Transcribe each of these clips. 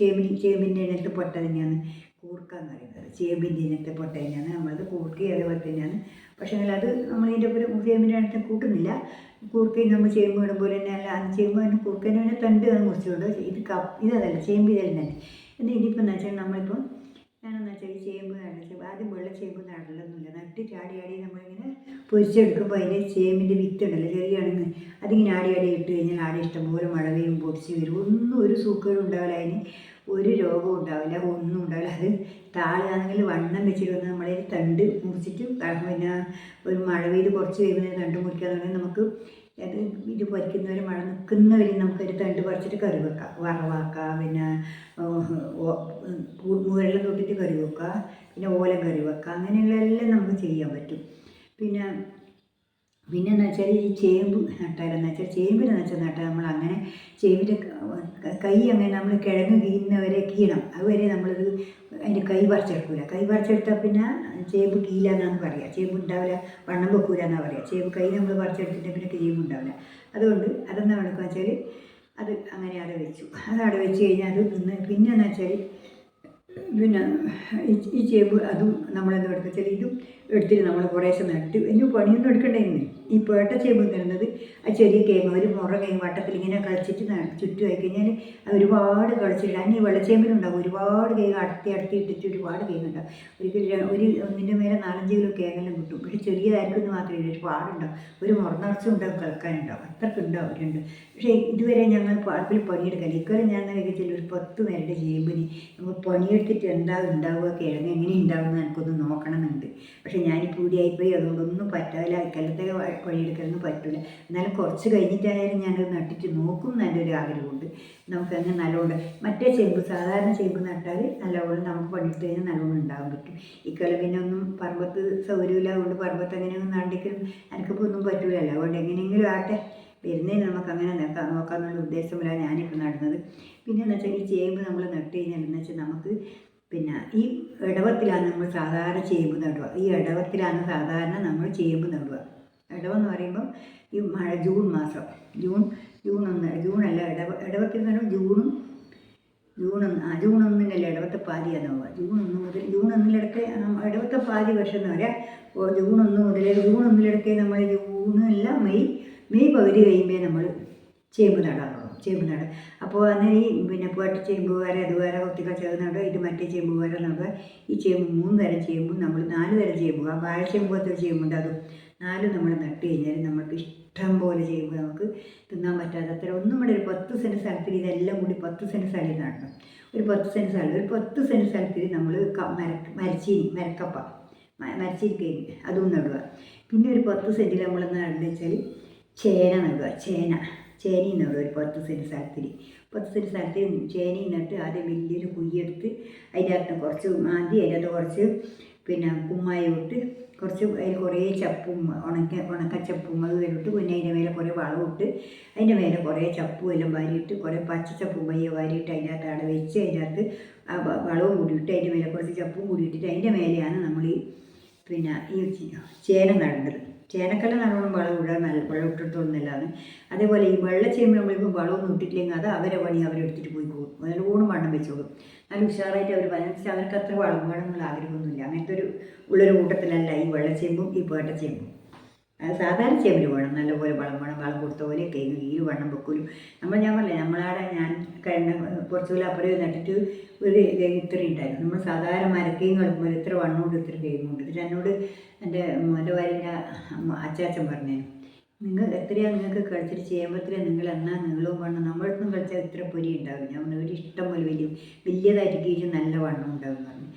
ചേമ്പിന് ചേമ്പിന്റെ ഇനത്തെ പൊട്ട തന്നെയാണ്. കൂർക്ക എന്ന് പറയുന്നത്. ചേമ്പിന്റെ ഇനത്തെ പൊട്ട തന്നെയാണ്. നമ്മളത് കൂർക്കയും അതേപോലെ തന്നെയാണ്. പക്ഷേ അത് നമ്മൾ ഇതിന്റെ ഒപ്പം ചേമ്പിന്റെ ഇനത്തെ കൂട്ടുന്നില്ല. കൂർക്കയും നമ്മൾ ചേമ്പ് ഇടുമ്പോൾ തന്നെ അല്ല അത് ചേമ്പ് തന്നെ കൂർക്കേന്റെ തന്നെ തണ്ട് അത് മുറിച്ചുകൊണ്ട് ഇത് കപ്പ് ഇതല്ല ചേമ്പ് ഇതെല്ലാം തന്നെ. എന്നാൽ ഇതിപ്പോൾ എന്ന് വെച്ചാൽ നമ്മളിപ്പോൾ ഞാനെന്ന് വെച്ചാൽ ഈ ചേമ്പ് നടച്ച് ആദ്യം വെള്ള ചേമ്പ് നടലൊന്നുമില്ല. നട്ട് ചാടി ആടി നമ്മളിങ്ങനെ പൊരിച്ചെടുക്കുമ്പോൾ അതിന്റെ ചേമ്പിന്റെ വിത്തുണ്ടല്ലോ ചെറിയാണെങ്കിൽ അതിങ്ങനെ ആടി ആടി ഇട്ട് കഴിഞ്ഞാൽ ആടെ ഇഷ്ടംപോലെ മഴ പെയ്യും പൊടിച്ച് വരും. ഒന്നും ഒരു സൂക്കേടും ഉണ്ടാവില്ല അതിന്. ഒരു രോഗവും ഉണ്ടാവില്ല ഒന്നും ഉണ്ടാവില്ല. അത് താഴെയാണെങ്കിൽ വണ്ണം വെച്ചിട്ട് വന്ന് നമ്മളെ തണ്ട് മുറിച്ചിട്ട് പിന്നെ ഒരു മഴ പെയ്ത് കുറച്ച് കഴിയുമ്പോൾ തണ്ട് മുറിക്കാന്നുണ്ടെങ്കിൽ നമുക്ക് അത് ഇത് പൊരിക്കുന്നവരെ മഴ നിൽക്കുന്നവരെ നമുക്കൊരു തണ്ട് പറിച്ചിട്ട് കറി വെക്കാം വറവാക്കാം പിന്നെ വെള്ളം തൊട്ടിട്ട് കറി വെക്കുക. പിന്നെ ഓലം കറി വെക്കുക. അങ്ങനെയുള്ള എല്ലാം നമുക്ക് ചെയ്യാൻ പറ്റും. പിന്നെ പിന്നെ എന്ന് വെച്ചാൽ ഈ ചേമ്പ് നട്ടാലെന്ന് വെച്ചാൽ ചേമ്പിന് വെച്ചാൽ നട്ടാൽ നമ്മൾ അങ്ങനെ ചേമ്പിന്റെ കൈ അങ്ങനെ നമ്മൾ കിഴങ്ങ് കീഴുന്നവരെ കീഴണം അതുവരെ നമ്മളത് അതിന്റെ കൈ പറിച്ചെടുക്കൂല. കൈ പറിച്ചെടുത്താൽ പിന്നെ ചേമ്പ് കീലാന്നാണ് പറയുക ചേമ്പ് ഉണ്ടാവില്ല വണ്ണം വെക്കൂല എന്നാണ് പറയുക ചേമ്പ് കൈ നമ്മൾ പറിച്ചെടുത്തിട്ട് പിന്നെ ചേമ്പ് ഉണ്ടാവില്ല. അതുകൊണ്ട് അതെന്താ വേണമെന്ന് വെച്ചാൽ അത് അങ്ങനെ അവിടെ വെച്ചു. അത് അവിടെ വെച്ച് കഴിഞ്ഞാൽ അത് പിന്നെ പിന്നെ എന്ന് വെച്ചാൽ പിന്നെ ഈ ചേമ്പ് അതും നമ്മളെന്താ എടുക്കുക വെച്ചാൽ ഇതും എടുത്തിട്ട് നമ്മൾ കുറേശ്ശെ നട്ട്. ഇനി പണിയൊന്നും എടുക്കണ്ടേന്ന് ഈ പേട്ട ചേമ്പ് തരുന്നത് ആ ചെറിയ കേങ്ങ് ഒരു മുറ കേങ്ങ് വട്ടത്തിൽ ഇങ്ങനെ കളിച്ചിട്ട് ന- ചുറ്റും ആയി കഴിഞ്ഞാൽ ഒരുപാട് കളിച്ചിട്ട് അന്ന് ഈ വെള്ളച്ചേമ്പിലുണ്ടാവും ഒരുപാട് കേക്ക് അടുത്തി അടുത്തി ഇട്ടിട്ട് ഒരുപാട് കേങ്ങ് ഉണ്ടാകും ഒരു ഒന്നിന്റെ മേലെ നാലഞ്ച് കിലോ കേക്കെല്ലാം കിട്ടും. പക്ഷെ ചെറിയതായിരിക്കും മാത്രമേ ഇല്ല ഒരുപാടുണ്ടാവും ഒരു മുറ നിറച്ചും ഉണ്ടാവും കളിക്കാനുണ്ടാവും അത്രക്കുണ്ടാവും രണ്ട് പക്ഷേ ഇതുവരെ ഞങ്ങൾ പാർപ്പിൽ പണിയെടുക്കാൻ ഇക്കൊല്ലം ഞാൻ വേഗത്തിൽ ഒരു പത്ത് പേരുടെ ചേമ്പിന് നമ്മൾ പണിയെടുത്തിട്ട് എന്താ ഉണ്ടാവുക കിഴങ്ങ് എങ്ങനെ ഉണ്ടാവുക എന്ന് എനിക്കൊന്ന് നോക്കണമെന്നുണ്ട്. പക്ഷേ ഞാൻ കൂടിയായിപ്പോയി അതുകൊണ്ടൊന്നും പറ്റാവില്ല ഇക്കൊല്ലത്തെ പണിയെടുക്കലൊന്നും പറ്റില്ല എന്നാലും കുറച്ച് കഴിഞ്ഞിട്ടായാലും ഞാനത് നട്ടിട്ട് നോക്കും നല്ലൊരു ആഗ്രഹമുണ്ട്. നമുക്ക് അങ്ങനെ നല്ലോണം മറ്റേ ചേമ്പ് സാധാരണ ചേമ്പ് നട്ടാൽ നല്ലപോലെ നമുക്ക് പണിയെടുത്ത് കഴിഞ്ഞാൽ നല്ലോണം ഉണ്ടാകാൻ പറ്റും. ഇക്കൊല്ലം പിന്നെ ഒന്നും പറമ്പത്ത് സൗകര്യമില്ല അതുകൊണ്ട് പറമ്പത്ത് അങ്ങനെയൊന്നും നടിക്കലും എനിക്കിപ്പോൾ ഒന്നും പറ്റൂലല്ലോ. അതുകൊണ്ട് എങ്ങനെയെങ്കിലും ആട്ടെ വരുന്നതിന് നമുക്ക് അങ്ങനെ നോക്കാം നോക്കാമെന്നുള്ള ഉദ്ദേശമില്ല ഞാനിപ്പോൾ നടുന്നത്. പിന്നെ എന്ന് വെച്ചാൽ ഈ ചേമ്പ് നമ്മൾ നട്ട് കഴിഞ്ഞാൽ എന്ന് വെച്ചാൽ നമുക്ക് പിന്നെ ഈ ഇടവത്തിലാണ് നമ്മൾ സാധാരണ ചേമ്പ് നടുക. ഈ ഇടവത്തിലാണ് സാധാരണ നമ്മൾ ചേമ്പ് നടുക. ഇടവെന്ന് പറയുമ്പം ഈ മഴ ജൂൺ മാസം. ജൂൺ ജൂൺ ഒന്ന് ജൂൺ അല്ല ഇടവ ഇടവത്തിൽ പറയുമ്പോൾ ജൂണും ജൂൺ ഒന്ന് ആ ജൂൺ ഒന്നിനല്ല ഇടവത്തെ പാതിയാണ് പോവുക ജൂൺ ഒന്ന് മുതൽ ജൂൺ ഒന്നിലിടക്ക് ആ, ഇടവത്തെ പാതി വർഷം എന്ന് പറയാം. ജൂൺ ഒന്ന് മുതൽ ജൂൺ ഒന്നിലിടക്ക് നമ്മൾ ജൂണല്ല മെയ് മെയ് പകുതി കഴിയുമ്പോൾ നമ്മൾ ചേമ്പ് നടാറുള്ളൂ ചേമ്പ് നട. അപ്പോൾ അന്നേരം ഈ പിന്നെ പേട്ട ചേമ്പ് വരെ അതുവരെ കൊത്തിക്ക ചേർന്ന് നടുക ഇത് മറ്റേ ചേമ്പ് വേറെ നടുക ഈ ചേമ്പ് മൂന്ന് തരം ചേമ്പും നമ്മൾ നാല് തരം ചേമ്പ്. ആ വാഴച്ചേമ്പ് പോലത്തെ ചേമ്പുണ്ട് അതും നാല് നമ്മൾ നട്ട് കഴിഞ്ഞാൽ നമുക്ക് ഇഷ്ടം പോലെ ചേമ്പ് നമുക്ക് തിന്നാൻ പറ്റാതെ അത്ര ഒന്നും കൂടെ ഒരു പത്ത് സെന്റ് സ്ഥലത്തിൽ ഇതെല്ലാം കൂടി പത്ത് സെന്റ് സ്ഥലത്ത് നടണം. ഒരു പത്ത് സെന്റ് സ്ഥലം ഒരു പത്ത് സെന്റ് സ്ഥലത്തിൽ നമ്മൾ മര മരച്ചീനി മരക്കപ്പ മ- അതും നടുക. പിന്നെ ഒരു പത്ത് സെന്റിൽ നമ്മൾ എന്താണെന്ന് വെച്ചാൽ ചേന നടുക ചേന. ചേന നടുക ഒരു പത്ത് സെന്റ് സ്ഥലത്തിൽ പത്ത് സെന്റ് സ്ഥലത്തിൽ ചേന നട്ട് ആദ്യം വലിയൊരു കുയ്യെടുത്ത് അകത്ത് കുറച്ച് മാന്തി അതിന്റെ കുറച്ച് പിന്നെ കുമ്മായി ഇട്ട് കുറച്ച് അതിൽ കുറേ ചപ്പും ഉണക്ക ഉണക്കച്ചപ്പും അത് ഇട്ട് പിന്നെ അതിന്റെ മേലെ കുറേ വളമിട്ട് അതിന്റെ മേലെ കുറേ ചപ്പും എല്ലാം വാരിയിട്ട് കുറേ പച്ചച്ചപ്പും പയ്യെ വാരിയിട്ട് അതിന്റെ അകത്ത് അവിടെ വെച്ച് ആ വളവും കൂടി ഇട്ട് അതിന്റെ മേലെ കുറച്ച് ചപ്പും കൂടി ഇട്ടിട്ട് അതിന്റെ മേലെയാണ് നമ്മൾ ഈ പിന്നെ ഈ ചേന നടേണ്ടത് ചേനക്കല്ല നല്ലോണം വളം ഇടാൻ നല്ല വെള്ളം ഇട്ടിട്ടൊന്നുമില്ലാന്ന്. അതേപോലെ ഈ വെള്ളച്ചേമ്പ് നമ്മളിപ്പോൾ വളമൊന്നും ഇട്ടിട്ടില്ലെങ്കിൽ അത് അവരെ പണി അവരെടുത്തിട്ട് പോയി പോകും. നല്ലോണം വണ്ണം വെച്ചോളും നല്ല ഉഷാറായിട്ട് അവർ വെച്ചാൽ അവർക്ക് അത്ര വളം വേണമെന്നുള്ള ആഗ്രഹമൊന്നുമില്ല. അങ്ങനത്തെ ഒരു ഉള്ളൊരു കൂട്ടത്തിലല്ല ഈ വെള്ളച്ചേമ്പും ഈ പേട്ടച്ചേമ്പും സാധാരണ ചേമ്പിൽ വേണം. നല്ലപോലെ വളം വേണം. വളം കൊടുത്ത പോലെ കഴിഞ്ഞു ഈ വണ്ണം വെക്കൂലും. നമ്മൾ ഞാൻ പറഞ്ഞില്ലേ നമ്മളവിടെ ഞാൻ കഴിഞ്ഞ കുറച്ച് കൂടെ അപ്പുറം നട്ടിട്ട് ഒരു ഇത്ര ഉണ്ടായിരുന്നു. നമ്മൾ സാധാരണ മരക്കേയും കളിക്കുമ്പോൾ ഇത്ര വണ്ണം കൊണ്ട് ഇത്ര കേക്കും കൊണ്ട് എന്നിട്ട് എന്നോട് എന്റെ മോന്റെ ഭാര്യന്റെ അച്ചാച്ചൻ പറഞ്ഞു നിങ്ങൾ എത്രയാണ് നിങ്ങൾക്ക് കളിച്ചിട്ട് ചെയ്യുമ്പോഴത്തേ നിങ്ങൾ എന്നാ നീളവും വണ്ണം? നമ്മളടുത്തും കളിച്ചാൽ ഇത്ര പൊരി ഉണ്ടാവും ഞാൻ ഒരു ഇഷ്ടം പോലെ വലിയ വലിയതായിട്ട് കീഴിൽ നല്ല വണ്ണം ഉണ്ടാവും പറഞ്ഞു.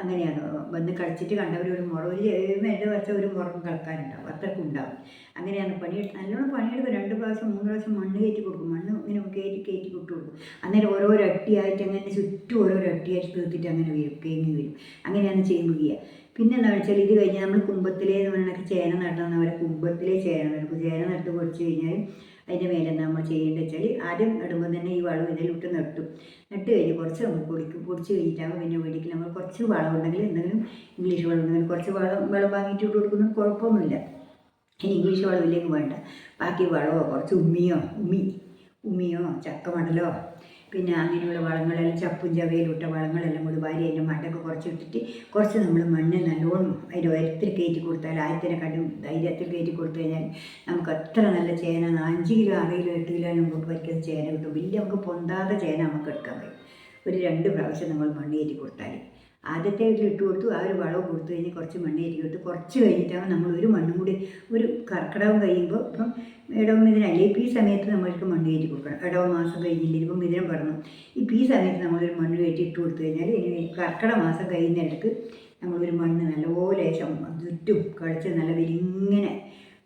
അങ്ങനെയാണ്. വന്ന് കളിച്ചിട്ട് കണ്ടവർ ഒരു മുറ ഒരു വേണ്ട വർഷം ഒരു മുറം കളിക്കാനുണ്ടാവും അത്രക്കും ഉണ്ടാവും. അങ്ങനെയാണ് പണി നല്ലോണം പണിയെടുക്കും. രണ്ട് പ്രാവശ്യം മൂന്ന് പ്രാവശ്യം മണ്ണ് കയറ്റി കൊടുക്കും. മണ്ണ് ഇങ്ങനെ കയറ്റി കയറ്റി കൊണ്ടു കൊടുക്കും. അന്നേരം ഓരോ അട്ടിയായിട്ട് അങ്ങനെ ചുറ്റും ഓരോ അട്ടിയായിട്ട് തീർത്തിട്ട് അങ്ങനെ വരും. കേങ്ങി വരും. അങ്ങനെയാണ് ചെയ്യുമ്പോൾ ചെയ്യുക. പിന്നെ എന്താ വെച്ചാൽ ഇത് കഴിഞ്ഞാൽ നമ്മൾ കുമ്പത്തിലേ എന്ന് ചേന നടണം നടന്നവരെ കുമ്പത്തിലേ ചേന നടക്കും ചേന നട്ട് പൊടിച്ച് കഴിഞ്ഞാൽ അതിന്റെ മേലെ നമ്മൾ ചെയ്യേണ്ടത് വെച്ചാൽ ആദ്യം നടുമ്പോൾ തന്നെ ഈ വളം ഇതിലിട്ട് നട്ടും. നട്ട് കഴിഞ്ഞ് കുറച്ച് നമ്മൾ പൊടിക്കും. പൊടിച്ച് കഴിഞ്ഞിട്ടാകുമ്പോൾ പിന്നെ വീട്ടിൽ നമ്മൾ കുറച്ച് വളം ഉണ്ടെങ്കിൽ എന്തെങ്കിലും ഇംഗ്ലീഷ് വളം ഉണ്ടെങ്കിൽ കുറച്ച് വളം വളം വാങ്ങിയിട്ട് ഇട്ട് കൊടുക്കുന്നത് കുഴപ്പമൊന്നുമില്ല. ഇനി ഇംഗ്ലീഷ് വളം ഇല്ലെങ്കിൽ വേണ്ട. ബാക്കി വളമോ കുറച്ച് ഉമ്മിയോ ഉമ്മി ഉമ്മിയോ ചക്കമടലോ പിന്നെ അങ്ങനെയുള്ള വളങ്ങളെല്ലാം ചപ്പും ചവയിലും ഇട്ട വളങ്ങളെല്ലാം കൂടി വാരി അതിന്റെ മണ്ടൊക്കെ കുറച്ച് ഇട്ടിട്ട് കുറച്ച് നമ്മൾ മണ്ണ് നല്ലോണം അതിന്റെ ഉയരത്തിൽ കയറ്റി കൊടുത്താൽ ആയത്തിനെ കണ്ടും ധൈര്യത്തിൽ കയറ്റി കൊടുത്തു കഴിഞ്ഞാൽ നമുക്ക് അത്ര നല്ല ചേന അഞ്ച് കിലോ ആറ് കിലോ എട്ട് കിലോ നമുക്ക് പറ്റുന്ന ചേന കിട്ടും. വലിയ നമുക്ക് പൊന്താതെ ചേന നമുക്ക് എടുക്കാൻ കഴിയും ഒരു രണ്ട് പ്രാവശ്യം നമ്മൾ മണ്ണ് കയറ്റി കൊടുത്താൽ ആദ്യത്തെ ഇതിൽ ഇട്ട് കൊടുത്തു. ആ ഒരു വളം കൊടുത്തു കഴിഞ്ഞ് കുറച്ച് മണ്ണ് കയറ്റി കൊടുത്തു. കുറച്ച് കഴിഞ്ഞിട്ടാകുമ്പോൾ നമ്മൾ ഒരു മണ്ണും കൂടി ഒരു കർക്കിടകം കഴിയുമ്പോൾ ഇപ്പം ഇടവം അല്ലെങ്കിൽ ഇപ്പം ഈ സമയത്ത് നമ്മൾക്ക് മണ്ണ് കയറ്റി കൊടുക്കണം. ഇടവ മാസം കഴിഞ്ഞില്ല? ഇപ്പം മിഥുനം പറഞ്ഞു ഇപ്പം ഈ സമയത്ത് നമ്മളൊരു മണ്ണ് കയറ്റി ഇട്ട് കൊടുത്തു കഴിഞ്ഞാൽ ഇനി കർക്കിടക മാസം കഴിയുന്നിടക്ക് നമ്മളൊരു മണ്ണ് നല്ലപോലെ ചുറ്റും കളിച്ച് നല്ല വലിങ്ങനെ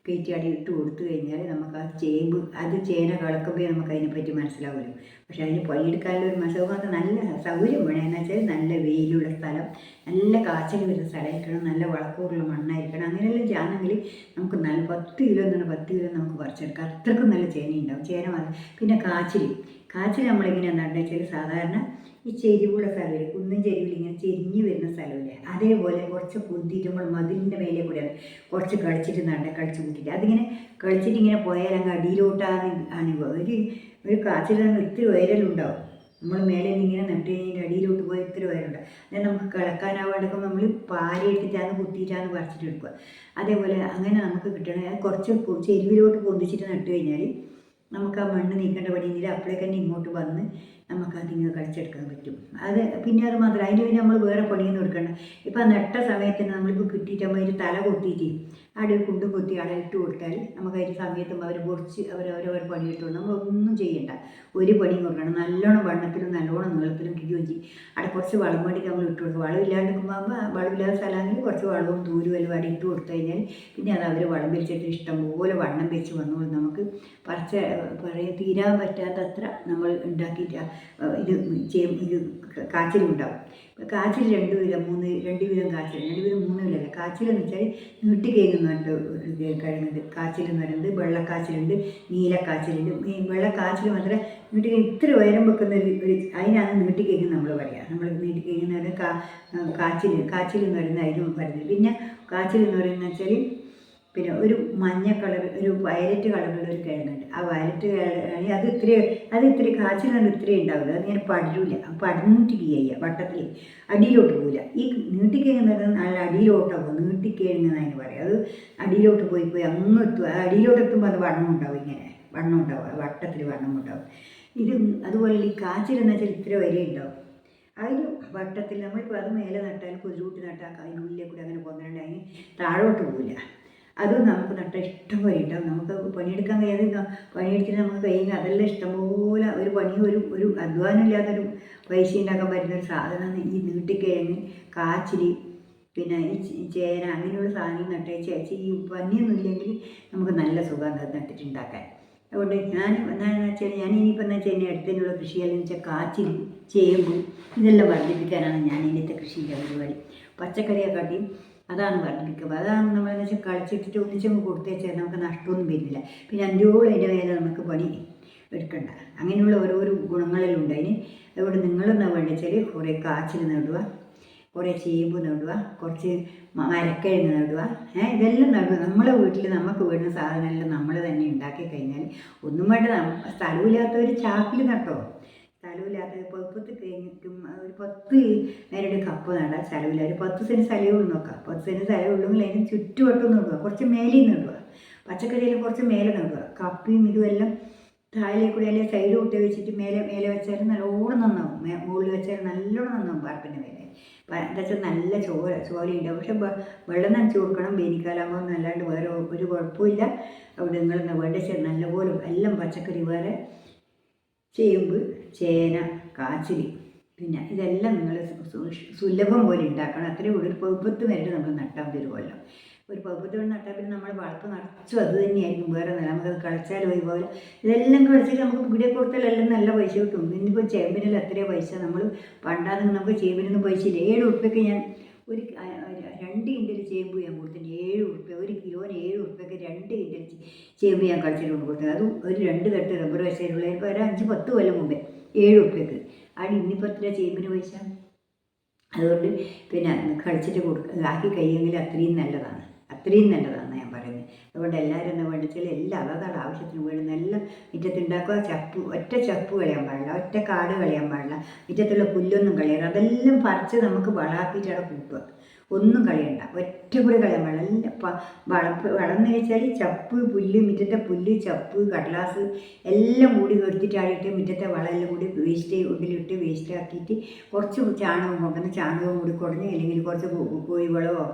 കയറ്റി അടി ഇട്ട് കൊടുത്തു കഴിഞ്ഞാൽ നമുക്ക് ആ ചേമ്പ് അത് ചേന കളക്കുമ്പോൾ നമുക്ക് അതിനെപ്പറ്റി മനസ്സിലാവുമല്ലോ പക്ഷേ അതിന് പണിയെടുക്കാനുള്ള ഒരു മസവുമാത്ര നല്ല സൗകര്യം വേണം. എന്ന് വെച്ചാൽ നല്ല വെയിലുള്ള സ്ഥലം നല്ല കാച്ചൽ വരുന്ന സ്ഥലമായിരിക്കണം നല്ല വളക്കൂറുള്ള മണ്ണായിരിക്കണം. അങ്ങനെയെല്ലാം ചെയ്യാണെങ്കിൽ നമുക്ക് നല്ല പത്ത് കിലോ എന്നുള്ള പത്ത് കിലോ നമുക്ക് പറിച്ചെടുക്കാം. അത്രക്കും നല്ല ചേന ഉണ്ടാവും ചേന പിന്നെ കാച്ചിൽ കാച്ചിൽ നമ്മളിങ്ങനെ എന്താണെന്ന് വെച്ചാൽ സാധാരണ ഈ ചെരിവുള്ള സ്ഥലമില്ലേ കുന്നും ചെരിവിൽ ഇങ്ങനെ ചെരിഞ്ഞ് വരുന്ന സ്ഥലമില്ലേ അതേപോലെ കുറച്ച് പൊന്തിയിട്ട് നമ്മൾ മതിലിന്റെ മേലെ കൂടെയാണ് കുറച്ച് കളിച്ചിട്ട് നട കളിച്ച് കൂട്ടിയിട്ട് അതിങ്ങനെ കളിച്ചിട്ട് ഇങ്ങനെ പോയാൽ അങ്ങ് അടിയിലോട്ടാണ് ആണ് ഒരു ഒരു കാച്ചിൽ നിന്ന് ഇത്തിരി ഉയരലുണ്ടാവും നമ്മൾ മേലെ ഇങ്ങനെ നട്ട് കഴിഞ്ഞിട്ട് അടിയിലോട്ട് പോയി ഇത്തിരി ഉയരമുണ്ട് അതായത് നമുക്ക് കിളക്കാനാവാണ്ടൊക്കെ നമ്മൾ പാരി എടുത്തിട്ടാണ് കുത്തിയിട്ടാണ് പറിച്ചിട്ട് എടുക്കുക. അതേപോലെ അങ്ങനെ നമുക്ക് കിട്ടണ കുറച്ച് ചെരുവിലോട്ട് പൊന്തിച്ചിട്ട് നട്ട് കഴിഞ്ഞാൽ നമുക്ക് ആ മണ്ണ് നീക്കേണ്ട പണിയില്ല അപ്പോഴേക്കന്നെ ഇങ്ങോട്ട് വന്ന് നമുക്ക് അതിങ്ങനെ കഴിച്ചെടുക്കാൻ പറ്റും. അത് പിന്നെ അത് മാത്രം അതിന് പിന്നെ നമ്മൾ വേറെ പണിയൊന്നും എടുക്കണ്ട. ഇപ്പം നട്ട സമയത്തിന് നമ്മളിപ്പോൾ കിട്ടിയിട്ട് നമ്മൾ അതിന് തല കൊത്തിയിട്ട് അവിടെ ഒരു കുണ്ടും കൊത്തി അവിടെ ഇട്ട് കൊടുത്താൽ നമുക്ക് അതിന്റെ സമയത്തും അവർ പൊടിച്ച് ഓരോരോ പണി ഇട്ടു നമ്മളൊന്നും ചെയ്യണ്ട. ഒരു പണിയും കൊടുക്കണം. നല്ലോണം വണ്ണത്തിലും നല്ലോണം നീളത്തിലും കിഴിയും ചെയ്യും. അവിടെ കുറച്ച് വളം വേണ്ടി നമ്മൾ ഇട്ട് കൊടുക്കും. വളം ഇല്ലാണ്ട് നിൽക്കുമ്പോൾ വളമില്ലാത്ത സ്ഥലമാണെങ്കിൽ കുറച്ച് വളവും ദൂരവും എല്ലാം അവിടെ ഇട്ട് കൊടുത്തു കഴിഞ്ഞാൽ പിന്നെ അത് അവർ വളം വെച്ചിട്ട് ഇഷ്ടംപോലെ വണ്ണം വെച്ച് വന്നുകൊണ്ട് നമുക്ക് പറിച്ച പറയാൻ തീരാൻ പറ്റാത്തത്ര നമ്മൾ ഉണ്ടാക്കിയിട്ട് ഇത് ചെയ്യും ഇത് കാച്ചിലുണ്ടാവും. കാച്ചിൽ രണ്ട് വിധം മൂന്ന് രണ്ട് വിധം കാച്ചിൽ. രണ്ട് വിധം മൂന്ന് വിധമല്ല. കാച്ചിലെന്ന് വെച്ചാൽ നീട്ടിക്കേക്കുന്നുണ്ട് കിഴങ്ങുണ്ട് കാച്ചിൽ എന്ന് പറയുന്നത് വെള്ളക്കാച്ചിലുണ്ട് നീലക്കാച്ചിലുണ്ട്. ഈ വെള്ളക്കാച്ചിൽ മാത്രം നീട്ടി ഇത്ര ഉയരം വെക്കുന്ന ഒരു ഒരു അതിനാണ് നീട്ടിക്കേക്ക് നമ്മൾ പറയുക. നമ്മൾ നീട്ടി പറയുന്നത് കാച്ചിൽ കാച്ചിൽ എന്ന് പറയുന്നത് അതിനും പറയുന്നത് പിന്നെ കാച്ചിൽ എന്ന് പറയുന്നത് വെച്ചാൽ പിന്നെ ഒരു മഞ്ഞ കളർ ഒരു വയലറ്റ് കളറുള്ള ഒരു കിഴങ്ങുണ്ട് ആ വയലറ്റ് കിഴങ്ങ് അത് ഇത്തിരി അത് ഇത്തിരി കാച്ചിൽ കണ്ട് ഇത്തിരി ഉണ്ടാവില്ല. അത് ഇങ്ങനെ പടരില്ല പടർന്നിട്ട് ചെയ്യുക വട്ടത്തിൽ അടിയിലോട്ട് പോവില്ല. ഈ നീട്ടിക്കിഴങ്ങ് എന്ന് നല്ല അടിയിലോട്ടാവും നീട്ടിക്കിഴങ്ങ് എന്നതിന് പറയും. അത് അടിയിലോട്ട് പോയി പോയി അങ്ങ് എത്തും. അടിയിലോട്ട് എത്തുമ്പോൾ അത് വണ്ണം ഉണ്ടാവും ഇങ്ങനെ. വണ്ണം ഉണ്ടാവും. വട്ടത്തിൽ വണ്ണം ഉണ്ടാവും. ഇത് അതുപോലെ ഈ കാച്ചിൽ എന്ന് വെച്ചാൽ ഇത്ര വരെ ഉണ്ടാവും. അതിന് വട്ടത്തിൽ നമ്മളിപ്പോൾ അത് മേലെ നട്ടാൽ കുതിരൂട്ടി നട്ടാൽ ഉള്ളിൽ കൂടെ അങ്ങനെ പോകുന്നുണ്ട് അതിന് താഴോട്ട് പോവില്ല. അതും നമുക്ക് നട്ട ഇഷ്ടം പോലെ ഉണ്ടാവും നമുക്ക് പണിയെടുക്കാൻ കഴിയാതെ പണി പണിയെടുത്തിട്ട് നമുക്ക് കഴിയുന്ന അതെല്ലാം ഇഷ്ടംപോലെ ഒരു പണി ഒരു ഒരു അധ്വാനം ഇല്ലാത്തൊരു പൈസ ഉണ്ടാക്കാൻ പറ്റുന്ന ഒരു സാധനമാണ് ഈ നീട്ടിക്കിഴങ്ങ് കാച്ചിൽ പിന്നെ ഈ ചേന അങ്ങനെയുള്ള സാധനങ്ങൾ നട്ടേ ചേച്ചി ഈ പന്നിയൊന്നും ഇല്ലെങ്കിൽ നമുക്ക് നല്ല സുഖം അത് നട്ടിട്ടുണ്ടാക്കാൻ. അതുകൊണ്ട് ഞാൻ എന്താണെന്ന് വെച്ചാൽ ഞാൻ ഇനിയിപ്പോൾ എന്ന് വെച്ചാൽ എന്റെ അടുത്തതിനുള്ള കൃഷിയെല്ലാം വെച്ചാൽ കാച്ചിൽ ചേമ്പ് ഇതെല്ലാം വർദ്ധിപ്പിക്കാനാണ് ഞാൻ ഇന്നത്തെ കൃഷിയുടെ പരിപാടി. പച്ചക്കറിയെക്കാട്ടിയും അതാണ് വർദ്ധിപ്പിക്കുക അതാണ് നമ്മളെന്ന് വെച്ചാൽ കളിച്ചിട്ടിട്ട് ഒന്നിച്ചങ്ങ് കൊടുത്തേച്ചാൽ നമുക്ക് നഷ്ടമൊന്നും വരുന്നില്ല. പിന്നെ അഞ്ചോളം അതിന്റെ മേലെ നമുക്ക് പണി എടുക്കണ്ട. അങ്ങനെയുള്ള ഓരോരോ ഗുണങ്ങളിലുണ്ട്. അതിന് അതുകൊണ്ട് നിങ്ങളെന്താ വേണ്ടത് കുറേ കാച്ചിൽ നടുക കുറേ ചേമ്പ് നടുക കുറച്ച് മരക്കിഴങ്ങ് നടുക ഇതെല്ലാം നടുക. നമ്മളെ വീട്ടിൽ നമുക്ക് വീടുന്ന സാധനമെല്ലാം നമ്മൾ തന്നെ ഉണ്ടാക്കി കഴിഞ്ഞാൽ ഒന്നും വേണ്ട സ്ഥലമില്ലാത്തവർ ചാക്കിൽ നട്ടോ. സ്ഥലമില്ലാത്ത പത്ത് കഴിഞ്ഞിട്ടും ഒരു പത്ത് ഒരു കപ്പ് നടാൻ സ്ഥലമില്ല. ഒരു പത്ത് സെന്റ് സ്ഥലമേ ഉള്ളൂ നോക്കാം. പത്ത് സെന്റ് സ്ഥലമേ ഉള്ളെങ്കിൽ അതിന് ചുറ്റുവട്ടം നടുക കുറച്ച് മേലെയും നടുക പച്ചക്കറിയെല്ലാം കുറച്ച് മേലെ നടുക കപ്പയും ഇതുമെല്ലാം താഴെ കൂടി അല്ലെങ്കിൽ സൈഡ് കൂട്ടി വെച്ചിട്ട് മേലെ മേലെ വെച്ചാൽ നല്ലോണം നന്നാവും. മുകളിൽ വെച്ചാൽ നല്ലോണം നന്നാവും പാർപ്പിന്റെ മേലെ. എന്താ വെച്ചാൽ നല്ല ചോര ചോരയുണ്ടാവും. പക്ഷെ വെള്ളം നനച്ച് കൊടുക്കണം. വേനിക്കാലാകുമ്പോൾ അല്ലാണ്ട് വേറെ ഒരു കുഴപ്പമില്ല അവിടെ നിങ്ങൾ വേണ്ട നല്ല നല്ലപോലെ എല്ലാം പച്ചക്കറി വേറെ ചേമ്പ് ചേന കാച്ചിൽ പിന്നെ ഇതെല്ലാം നിങ്ങൾ സുലഭം പോലെ ഉണ്ടാക്കണം. അത്രയും ഒരു പൗപ്പത്ത് വരെ നമ്മൾ നട്ടാൽ തരുമല്ലോ ഒരു പൗപ്പത്ത് വരെ നട്ടാൽ പിന്നെ നമ്മൾ വളർത്ത് നിറച്ചു അത് തന്നെയായിരിക്കും. വേറെ നില നമുക്കത് കളിച്ചാൽ പോയി പോലെ ഇതെല്ലാം കളിച്ചിട്ട് നമുക്ക് ഇവിടെ കൊടുത്താൽ എല്ലാം നല്ല പൈസ കിട്ടും. ഇന്നിപ്പോൾ ചേമ്പിനിൽ അത്രയും പൈസ നമ്മൾ പണ്ടാന്ന് നമുക്ക് ചേമ്പിനൊന്നും പൈസ ഇല്ല. ഏഴ് ഉറുപ്പ്യക്ക് ഞാൻ ഒരു രണ്ട് കിൻഡൽ ചേമ്പ് ഞാൻ കൊടുത്തിട്ടുണ്ട്. ഏഴ് ഉറുപ്പ്യ ഒരു കിലോന് ഏഴ് ഉറുപ്പ്യക്ക് രണ്ട് കിൻഡൽ ചേമ്പ് ഞാൻ കളിച്ചിട്ട് കൊടുത്തത് അതും ഒരു രണ്ട് തട്ട് റബ്ബർ വെച്ചിട്ടുള്ള ഒരു അഞ്ച് പത്ത് കൊല്ലം മുമ്പേ. ഏഴ് ഉറുപ്പ്യക്ക് ആണ് ഇന്നിപ്പോൾ എത്ര ചേമ്പിന് പൈസ? അതുകൊണ്ട് പിന്നെ കളിച്ചിട്ട് കൊടുക്കുക ആക്കി കഴിയുമെങ്കിൽ അത്രയും നല്ലതാണ്. അത്രയും നല്ലതാണ് ഞാൻ പറയുന്നത്. അതുകൊണ്ട് എല്ലാവരും എന്താ വേണ്ടിച്ചാൽ എല്ലാം അതാണ് ആവശ്യത്തിന് വേണ്ടുന്ന എല്ലാം മുറ്റത്തുണ്ടാക്കുക ചപ്പ് ഒറ്റ ചപ്പ് കളയാൻ പാടില്ല. ഒറ്റ കാട് കളയാൻ പാടില്ല. മുറ്റത്തുള്ള പുല്ലൊന്നും കളയരുത്. അതെല്ലാം പറിച്ച് നമുക്ക് വളാക്കിയിട്ടാണ് അവിടെ കൂട്ടുക. ഒന്നും കളയണ്ട. ഒറ്റ കൂടെ കളയാൻ പാടില്ല. വളപ്പ് പ- വളം വളം എന്ന് വെച്ചാൽ ചപ്പ് പുല്ല് മുറ്റത്തെ പുല്ല് ചപ്പ് കടലാസ് എല്ലാം കൂടി എടുത്തിട്ടാടിയിട്ട് മുറ്റത്തെ വളമെല്ലാം കൂടി വേസ്റ്റ് ഉള്ളിലിട്ട് വേസ്റ്റ് ആക്കിയിട്ട് കുറച്ച് ചാണകം കൊണ്ടുവന്ന് ചാണകം കൂടി കുടഞ്ഞ് അല്ലെങ്കിൽ കുറച്ച് കോഴിവളമോ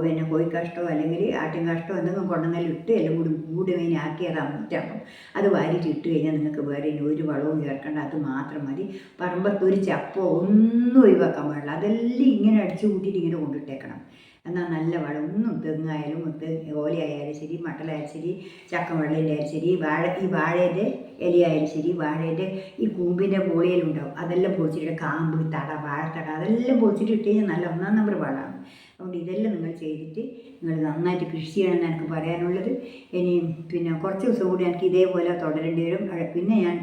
പിന്നെ കോഴിക്കാഷ്ടോ അല്ലെങ്കിൽ ആട്ടിൻ കാഷ്ടമോ എന്തെങ്കിലും കൊണ്ടുവന്നാലും ഇട്ട് എല്ലാം കൂടി കൂടി അതിനെ ആക്കിയതാണ് മുറ്റപ്പം അത് വാരിയിട്ട് ഇട്ട് കഴിഞ്ഞാൽ നിങ്ങൾക്ക് വേറെ ഒരു വളവും ചേർക്കേണ്ട. അത് മാത്രം മതി. പറമ്പത്ത് ഒരു ചപ്പോ ഒന്നും ഒഴിവാക്കാൻ പാടില്ല. അതെല്ലാം ഇങ്ങനെ അടിച്ചു കൂട്ടിയിട്ട് ഇങ്ങനെ കൊണ്ടിട്ടേക്കണം എന്നാൽ നല്ല വളം ഒന്നും തെങ്ങായാലും തെങ്ങ് ഓലയായാലും ശരി മട്ടലായാലും ശരി ചക്ക വെള്ളേന്റെ ആയാലും ശരി വാഴ ഈ വാഴേന്റെ ഇലയായാലും ശരി വാഴേന്റെ ഈ കൂമ്പിന്റെ പോളിയിലുണ്ടാവും അതെല്ലാം പൊളിച്ചിട്ട് കാമ്പ് തട വാഴത്തട അതെല്ലാം പൊളിച്ചിട്ട് ഇട്ട് കഴിഞ്ഞാൽ നല്ല ഒന്നാം നമ്പർ വളമാണ്. അതുകൊണ്ട് ഇതെല്ലാം നിങ്ങൾ ചെയ്തിട്ട് നിങ്ങൾ നന്നായിട്ട് കൃഷി ചെയ്യണമെന്ന് എനിക്ക് പറയാനുള്ളത്. ഇനി പിന്നെ കുറച്ച് ദിവസം കൂടി എനിക്ക് ഇതേപോലെ തുടരേണ്ടി വരും. പിന്നെ ഞാൻ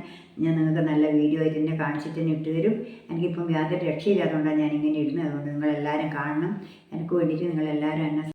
ഞാൻ നിങ്ങൾക്ക് നല്ല വീഡിയോ ആയിട്ട് തന്നെ കാണിച്ചിട്ട് തന്നെ ഇട്ട് തരും. എനിക്കിപ്പം യാതൊരു രക്ഷയില്ലാത്തതുകൊണ്ടാണ് ഞാൻ ഇങ്ങനെ ഇടുന്നത് അതുകൊണ്ട് നിങ്ങളെല്ലാവരും കാണണം. എനിക്ക് വേണ്ടിയിട്ട് നിങ്ങളെല്ലാവരും എന്നെ